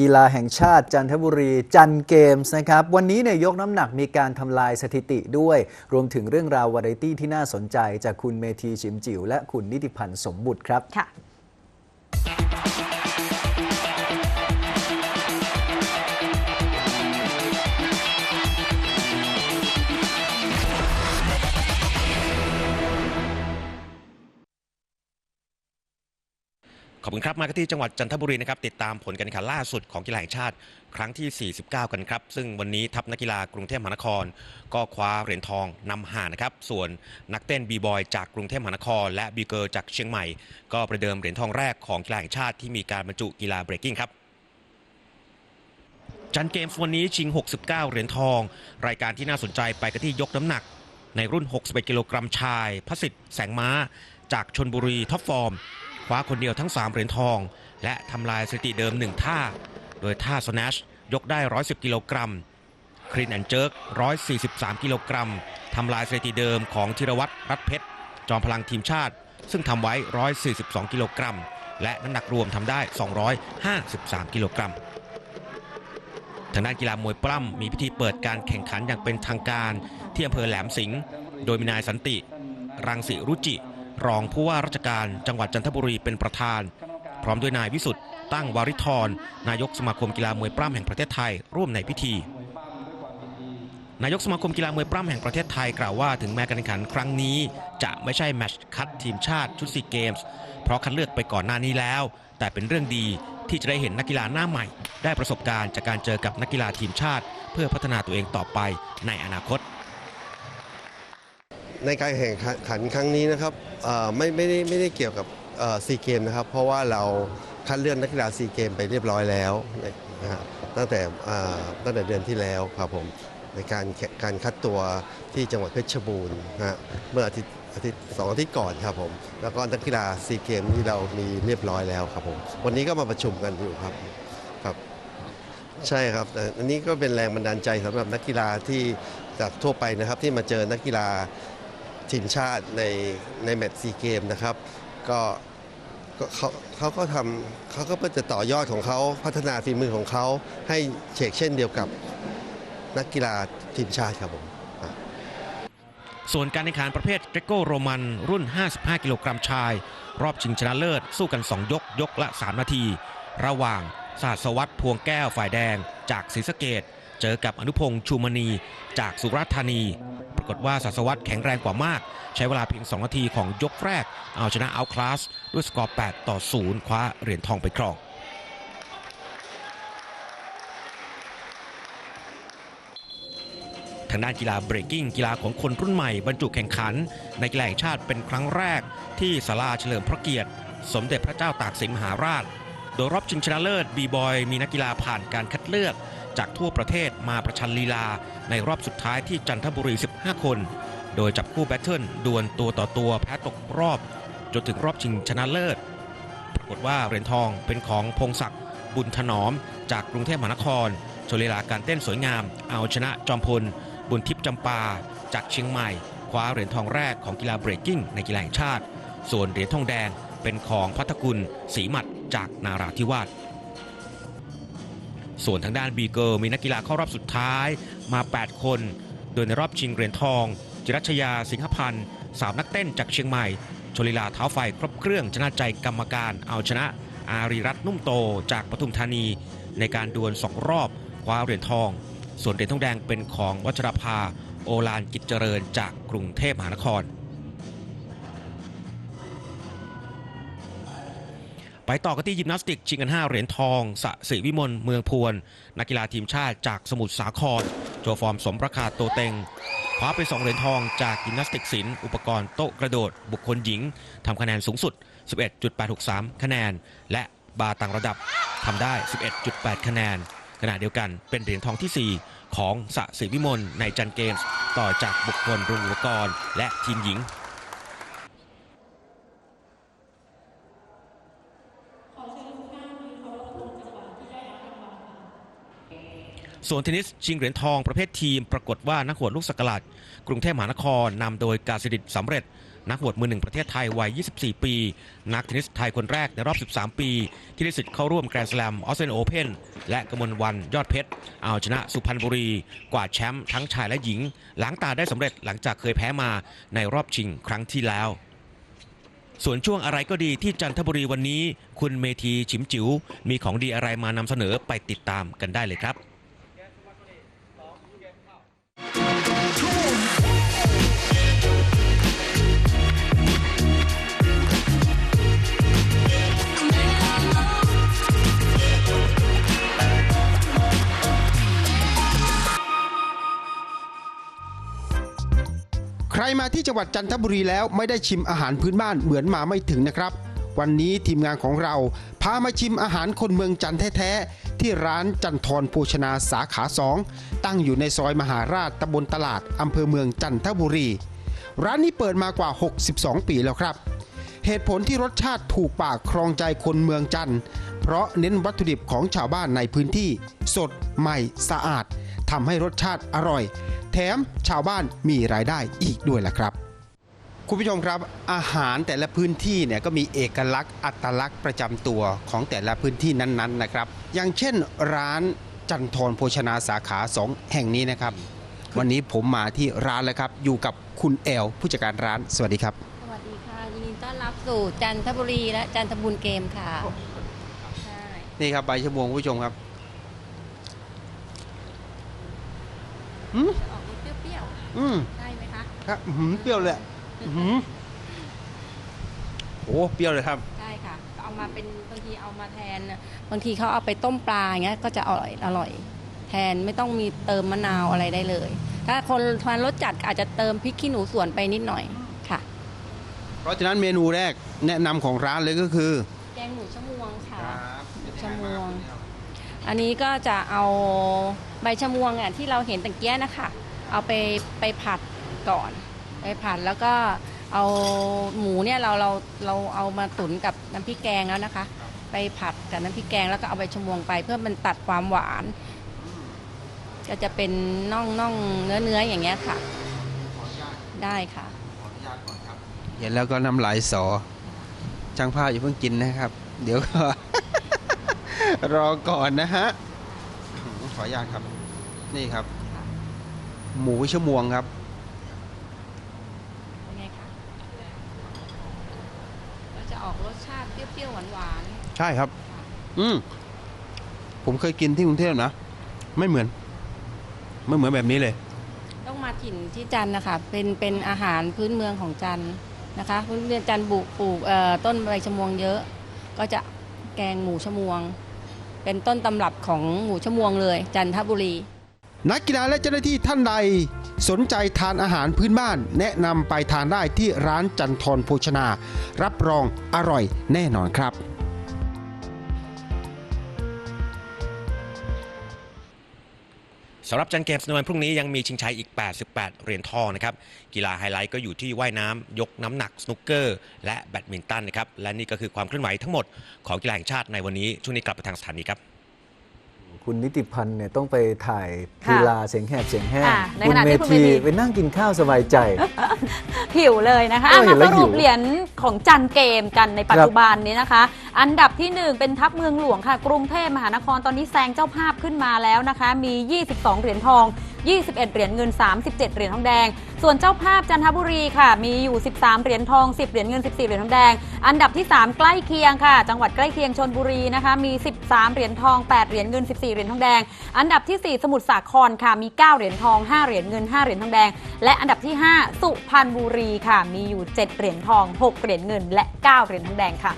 กีฬาแห่งชาติจันทบุรีจันเกมส์นะครับ วันนี้เนี่ยยกน้ำหนักมีการทำลายสถิติด้วย รวมถึงเรื่องราววาไรตี้ที่น่าสนใจจากคุณเมธีชิมจิ๋วและคุณนิติพันธ์สมบุตรครับ ขอบคุณครับ มาที่จังหวัดจันทบุรีนะครับติดตามผลการแข่งขันล่าสุดของกีฬาแห่งชาติครั้งที่ 49 กันครับ ซึ่งวันนี้ทัพนักกีฬากรุงเทพมหานคร ก็คว้าเหรียญทองนำห่างนะครับ ส่วนนักเต้นบีบอยจากกรุงเทพมหานคร และบีเกิร์ลจากเชียงใหม่ ก็ประเดิมเหรียญทองแรกของกีฬาแห่งชาติที่มีการบรรจุกีฬาเบรกกิ้งครับจันเกมส์วันนี้ชิง 69 เหรียญทอง รายการที่น่าสนใจไปกันที่ยกน้ำหนัก ในรุ่น 61 กิโลกรัมชาย พระสิทธิ์แสงม้า จากชนบุรีท็อปฟอร์ม คว้าคนเดียวทั้ง 3 เหรียญทอง และทำลายสถิติเดิม 1 ท่า โดยท่าสแนชยกได้ 110 กิโลกรัมครีนแอนเจิร์ก143 กิโลกรัมทำลายสถิติเดิมของธีรวัตรรัตนเพชร จอมพลังทีมชาติ ซึ่งทำไว้ 142 กิโลกรัม และน้ำหนักรวมทำได้ 253 กิโลกรัมทางด้านกีฬามวยปล้ำมีพิธีเปิดการแข่งขันอย่างเป็นทางการที่อำเภอแหลมสิงห์โดยมีนายสันติ รังสิรุจิ รองผู้ว่าราชการจังหวัดจันทบุรีเป็นประธาน พร้อมด้วยนายวิสุทธ์ตั้งวาริธรนายกสมาคมกีฬามวยปล้ำแห่งประเทศไทย ร่วมในพิธี นายกสมาคมกีฬามวยปล้ำแห่งประเทศไทยกล่าวว่าถึงแม้การแข่งขันครั้งนี้ จะไม่ใช่แมตช์คัดทีมชาติชุดซีเกมส์เพราะคัดเลือกไปก่อนหน้านี้แล้ว แต่เป็นเรื่องดีที่จะได้เห็นนักกีฬาหน้าใหม่ ได้ประสบการณ์จากการเจอกับนักกีฬาทีมชาติ เพื่อพัฒนาตัวเองต่อไปในอนาคต ในการแข่งขันครั้งนี้นะครับไม่ไม่ได้ไม่ได้เกี่ยวกับซีเกมนะครับ เพราะว่าเราคัดเลือกนักกีฬาซีเกมไปเรียบร้อยแล้วนะฮะตั้งแต่ตั้งแต่เดือนที่แล้วครับผมในการการคัดตัวที่จังหวัดเพชรบูรณ์นะฮะเมื่ออาทิตย์อาทิตย์สองอาทิตย์ก่อนครับผม แล้วก็นักกีฬาซีเกมที่เรามีเรียบร้อยแล้วครับผมวันนี้ก็มาประชุมกันอยู่ครับครับ ใช่ครับแต่อันนี้ก็เป็นแรงบันดาลใจสำหรับนักกีฬาที่จากทั่วไปนะครับ ที่มาเจอนักกีฬา ทีมชาติในในแมตช์ซีเกมนะครับ ก็เขาเขาก็ทำเขาก็เพื่อจะต่อยอดของเขาพัฒนาฝีมือของเขาให้เชกเช่นเดียวกับนักกีฬาทีมชาติครับผม ส่วนการแข่งขันประเภทเกรโกโรมันรุ่น 55 กิโลกรัมชาย รอบชิงชนะเลิศ สู้กัน 2 ยก ยกละ 3 นาที ระหว่างศาสวัตรพวงแก้วฝ่ายแดงจากศรีสะเกด เจอกับอนุพงษ์ชูมณีจากสุราษฎร์ธานี ปรากฏว่าศาสวัตแข็งแรงกว่ามาก ใช้เวลาเพียง 2 นาทีของยกแรก เอาชนะเอาคลาส ด้วยสกอร์ 8 ต่อ 0 คว้าเหรียญทองไปครองทางด้านกีฬาเบรกกิ้งกีฬาของคนรุ่นใหม่บรรจุแข่งขัน ในกีฬาแห่งชาติเป็นครั้งแรก ที่ศาลาเฉลิมพระเกียรติ สมเด็จพระเจ้าตากสินมหาราช โดยรอบชิงชนะเลิศบีบอยมีนักกีฬาผ่านการคัดเลือก จากทั่วประเทศมาประชันลีลา ในรอบสุดท้ายที่จันทบุรี 15 คน โดยจับคู่แบทเทิลดวลตัวต่อตัวแพ้ตกรอบ จนถึงรอบชิงชนะเลิศ ปรากฏว่าเหรียญทองเป็นของพงศักดิ์บุญถนอม จากกรุงเทพมหานครโชว์ลีลาการเต้นสวยงาม เอาชนะจอมพล บุญทิพย์จำปา จากเชียงใหม่ คว้าเหรียญทองแรกของกีฬาเบรกกิ้งในกีฬาแห่งชาติ ส่วนเหรียญทองแดงเป็นของพัทกุลศรีหมัดจากนาราธิวาส ส่วนทางด้านบีเกิลมีนักกีฬาเข้ารอบสุดท้ายมา 8 คน โดยในรอบชิงเหรียญทอง จิรัชยาสิงหพันธ์สาวนักเต้นจากเชียงใหม่ ชลิลาเท้าไฟครบเครื่องชนะใจกรรมการเอาชนะ อารีรัตน์นุ่มโตจากปทุมธานี ในการดวลสองรอบคว้าเหรียญทอง ส่วนเหรียญทองแดงเป็นของวัชรภา โอลานกิจเจริญจากกรุงเทพมหานคร ไปต่อกันที่ยิมนาสติกชิงกัน 5 เหรียญทองสะสิวิมลเมืองพวน นักกีฬาทีมชาติจากสมุทรสาคร โชว์ฟอร์มสมประคาโตเต็งคว้าไป 2 เหรียญทองจากยิมนาสติกศิลป์อุปกรณ์โต๊ะกระโดด บุคคลหญิงทำคะแนนสูงสุด 11.863 คะแนน และบาต่างระดับทำได้ 11.8 คะแนน ขณะเดียวกันเป็นเหรียญทองทีสี่4 ของสะสิวิมลในจันเกมส์ ต่อจากบุคคลรวมอุปกรณ์ และทีมหญิง ส่วนเทนนิสชิงเหรียญทองประเภททีม ปรากฏว่านักหัวลูกสกลาดกรุงเทพมหานครนำโดยกาสิดิตสำเร็จ นักบวชมือหนึ่งประเทศไทยวัย 24 ปี นักเทนนิสไทยคนแรกในรอบ 13 ปี ที่ได้สิทธิ์เข้าร่วมแกรนด์สแลมออสเตรเลียโอเพนและกมลวันยอดเพชร เอาชนะสุพรรณบุรี กวาดแชมป์ทั้งชายและหญิงล้างตาได้สำเร็จหลังจากเคยแพ้มาในรอบชิงครั้งที่แล้วส่วนช่วงอะไรก็ดีที่จันทบุรีวันนี้ คุณเมธีฉิมจิ๋วมีของดีอะไรมานำเสนอไปติดตามกันได้เลยครับ มาที่จังหวัดจันทบุรีแล้วไม่ได้ชิมอาหารพื้นบ้านเหมือนมาไม่ถึงนะครับ วันนี้ทีมงานของเรา พามาชิมอาหารคนเมืองจันทแท้ๆที่ร้านจันทรโภชนาสาขาสองตั้งอยู่ในซอยมหาราชตำบลตลาดอำเภอเมืองจันทบุรี ร้านนี้เปิดมากว่า 62 ปีแล้วครับ เหตุผลที่รสชาติถูกปากครองใจคนเมืองจันทร์เพราะเน้นวัตถุดิบของชาวบ้านในพื้นที่ สดใหม่สะอาด ทำให้รสชาติอร่อย แถมชาวบ้านมีรายได้อีกด้วยล่ะครับ คุณผู้ชมครับ อาหารแต่ละพื้นที่เนี่ยก็มีเอกลักษณ์อัตลักษณ์ประจำตัวของแต่ละพื้นที่นั้นๆนะครับ อย่างเช่นร้านจันทรโภชนาสาขาสองแห่งนี้นะครับ วันนี้ผมมาที่ร้านแล้วครับ อยู่กับคุณแอลผู้จัดการร้านสวัสดีครับ สวัสดีค่ะยินดีต้อนรับสู่จันทบุรีและจันทบุญเกมค่ะใช่นี่ครับใบชะมวงคุณผู้ชมครับ อืมจะออกรสเปรี้ยวอืมๆ ได้ไหมคะ ครับอื้อหือเปรี้ยวเลยอะอื้อหือโอ้เปรี้ยวเลยครับได้ค่ะ เอามาเป็นบางทีเอามาแทนน่ะบางทีเขาเอาไปต้มปลาอย่างเงี้ยก็จะอร่อยอร่อย แทนไม่ต้องมีเติมมะนาวอะไรได้เลย ถ้าคนทานรสจัดก็อาจจะเติมพริกขี้หนูสวนไปนิดหน่อยค่ะ เพราะฉะนั้นเมนูแรกแนะนำของร้านเลยก็คือแกงหมูชะมวงค่ะ ชะมวง อันนี้ก็จะเอาใบชะมวงอะที่เราเห็นตะเกียนะคะ เอาไปไปผัดก่อน ไปผัดแล้วก็เอาหมูเนี่ยเราเราเราเอามาตุ๋นกับน้ำพริกแกงแล้วนะคะ ไปผัดกับน้ำพริกแกงแล้วก็เอาใบชะมวงไปเพื่อมันตัดความหวาน ก็จะเป็นน่องน่องเนื้อเนื้ออย่างเงี้ยค่ะ ได้ค่ะ เห็นแล้วก็น้ำลายสอช่างภาพอย่าเพิ่งกินนะครับ เดี๋ยวก็ รอก่อนนะฮะ ขออนุญาตครับ นี่ครับ หมูชั่วโมงครับเป็นไงคะก็จะออกรสชาติเปรี้ยวๆหวานๆใช่ครับ อืมผมเคยกินที่กรุงเทพนะ ไม่เหมือน ไม่เหมือนแบบนี้เลยต้องมาถิ่นที่จันทร์นะคะเป็นเป็นอาหารพื้นเมืองของจันทร์นะคะพื้นเมืองจันทร์บุกปลูกเอ่อต้นใบชะมวงเยอะ ก็จะ แกงหมูชะมวง เป็นต้นตำรับของหมูชะมวงเลย จันทบุรี นักกีฬาและเจ้าหน้าที่ท่านใด สนใจทานอาหารพื้นบ้าน แนะนำไปทานได้ที่ร้านจันทรโภชนา รับรองอร่อยแน่นอนครับ สำหรับจันเกมส์ในวันพรุ่งนี้ยังมีชิงชัยอีก 88 เหรียญทองนะครับ กีฬาไฮไลท์ก็อยู่ที่ว่ายน้ำยกน้ำหนักสนุกเกอร์ และแบดมินตันนะครับ และนี่ก็คือความเคลื่อนไหวทั้งหมดของกีฬาแห่งชาติในวันนี้ ช่วงนี้กลับไปทางสถานีครับคุณนิติพันธ์เนี่ยต้องไปถ่ายค่ะกีฬาเสียงแหบเสียงแห้งอ่าในคุขณณะเมที่คุณธีเมธีไปนั่งกินข้าวสบายใจ หิวเลยนะคะเออเห็มานแล้สวหิวรุปเหรียญของจันเกมกันในปัจจุบันนี้นะคะ อันดับที่ 1 เป็นทัพเมืองหลวงค่ะ กรุงเทพมหานครตอนนี้แซงเจ้าภาพขึ้นมาแล้วนะคะ มี 22 เหรียญทอง 21 เหรียญเงิน 37 เหรียญทองแดง ส่วนเจ้าภาพจันทบุรีค่ะ มีอยู่ 13 เหรียญทอง 10 เหรียญเงิน 14 เหรียญทองแดง อันดับที่ 3 ใกล้เคียงค่ะ จังหวัดใกล้เคียงชนบุรีนะคะ มี 13 เหรียญทอง 8 เหรียญเงิน 14 เหรียญทองแดง อันดับที่ 4 สมุทรสาครค่ะ มี 9 เหรียญทอง 5 เหรียญเงิน 5 เหรียญทองแดง และอันดับที่ 5 สุพรรณบุรีค่ะ มีอยู่ 7 เหรียญทอง 6 เหรียญเงิน และ 9 เหรียญทองแดงค่ะ